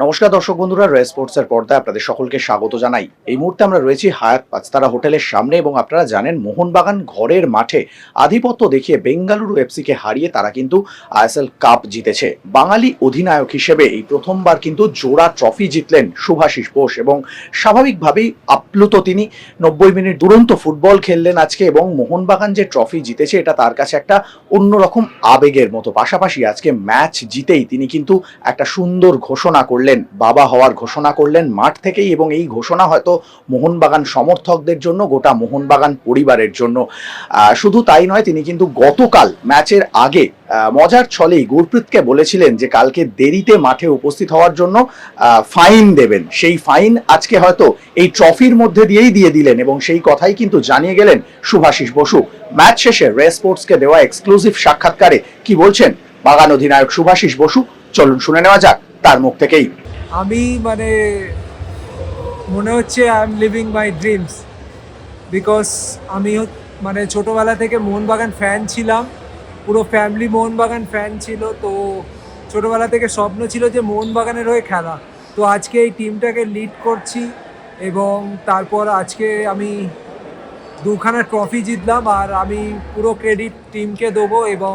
নমস্কার দর্শক বন্ধুরা রয় স্পোর্টস এর পর্দায় আপনাদের সকলকে স্বাগত জানাই। এই মুহূর্তে আমরা রয়েছি হায়াত পাঁচতারা হোটেলের সামনে এবং আপনারা জানেন মোহনবাগান ঘরের মাঠে আধিপত্য দেখিয়ে বেঙ্গালুরু এফসিকে হারিয়ে তারা কিন্তু আইএসএল কাপ জিতেছে। বাঙালি অধিনায়ক হিসেবে এই প্রথমবার কিন্তু জোড়া ট্রফি জিতলেন শুভাশিস বোস এবং স্বাভাবিকভাবেই আপ্লুত তিনি। নব্বই মিনিট দুরন্ত ফুটবল খেললেন আজকে এবং মোহনবাগান যে ট্রফি জিতেছে এটা তার কাছে একটা অন্যরকম আবেগের মতো। পাশাপাশি আজকে ম্যাচ জিতেই তিনি কিন্তু একটা সুন্দর ঘোষণা করলেন। বাবা হওয়ার ঘোষণা করলেন মাঠ থেকেই এবং এই ঘোষণা হয়তো মোহনবাগান সমর্থকদের জন্য, গোটা মোহনবাগান পরিবারের জন্য। শুধু তাই নয়, তিনি কিন্তু গতকাল ম্যাচের আগে মজার ছলেই গুরপ্রীতকে বলেছিলেন যে কালকে দেরিতে মাঠে উপস্থিত হওয়ার জন্য ফাইন দেবেন। সেই ফাইন আজকে হয়তো এই ট্রফির মধ্যে দিয়েই দিয়ে দিলেন এবং সেই কথাই কিন্তু জানিয়ে গেলেন শুভাশিস বসু। ম্যাচ শেষে রে স্পোর্টসকে দেওয়া এক্সক্লুসিভ সাক্ষাৎকারে কি বলছেন? বাগান অধিনায়ক শুভাশিস বসু। চলুন শুনে নেওয়া যাক। তার মুখ থেকেই। আমি মানে মনে হচ্ছে I am living my dreams because আমি মানে ছোটোবেলা থেকে মোহনবাগান ফ্যান ছিলাম, পুরো ফ্যামিলি মোহনবাগান ফ্যান ছিল, তো ছোটোবেলা থেকে স্বপ্ন ছিল যে মোহনবাগানের হয়ে খেলা। তো আজকে এই টিমটাকে লিড করছি এবং তারপর আজকে আমি দুখানা ট্রফি জিতলাম আর আমি পুরো ক্রেডিট টিমকে দেবো এবং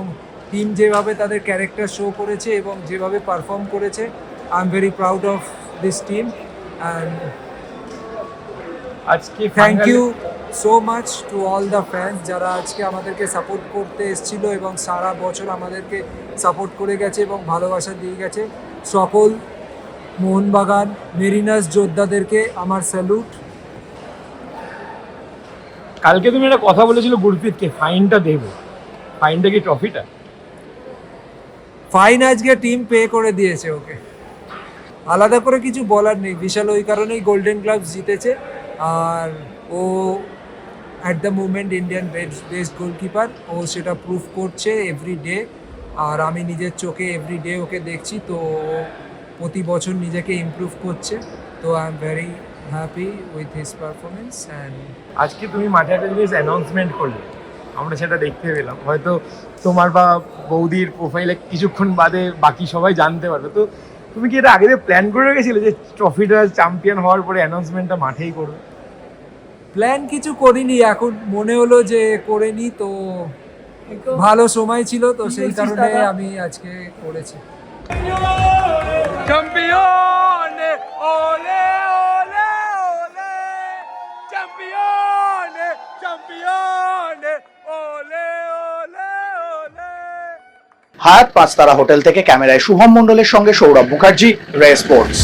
টিম যেভাবে তাদের ক্যারেক্টার শো করেছে এবং যেভাবে পারফর্ম করেছে I am very proud of this team and আজকে thank you so much to all the fans যারা আজকে আমাদেরকে সাপোর্ট করতে এসেছিল এবং সারা বছর আমাদেরকে সাপোর্ট করে গেছে এবং ভালোবাসা দিয়ে গেছে। সকল মোহনবাগান মেরিনাস যোদ্ধাদেরকে আমার স্যালুট কালকে তুমি একটা কথা বলেছিল গুরপ্রীতকে ফাইনটা দেবো। ফাইনটা কি ট্রফিটা ফাইন আজকে টিম পে করে দিয়েছে ওকে। আলাদা করে কিছু বলার নেই, বিশাল ওই কারণেই গোল্ডেন গ্লাভস জিতেছে। আর ও at the moment Indian best best goalkeeper ও সেটা প্রুফ করছে এভরি ডে আর আমি নিজের চোখে এভরি ডে ওকে দেখছি, তো প্রতি বছর নিজেকে ইমপ্রুভ করছে। তো I am very happy with his performance and আজকে তুমি মাঠে একটা জিনিস অ্যানাউন্সমেন্ট করলে। আমরা সেটা দেখতে পেলাম। হয়তো তোমার বা বৌদির প্রোফাইলে কিছুক্ষণ বাদে বাকি সবাই জানতে পারবে। তো তুমি কি এটা আগে প্ল্যান করে রেখেছিলে যে ট্রফিটা চ্যাম্পিয়ন হওয়ার পরে অ্যানাউন্সমেন্টটা মাঠেই করবে? প্ল্যান কিছু করিনি। এখন মনে হলো যে করে নি তো ভালো সময় ছিল তো সেই কারণে আমি আজকে করেছি। Campione! Ole, হায়াত পাঁচতারা হোটেল থেকে ক্যামেরায় শুভম মন্ডলের সঙ্গে সৌরভ মুখার্জি রে স্পোর্টস।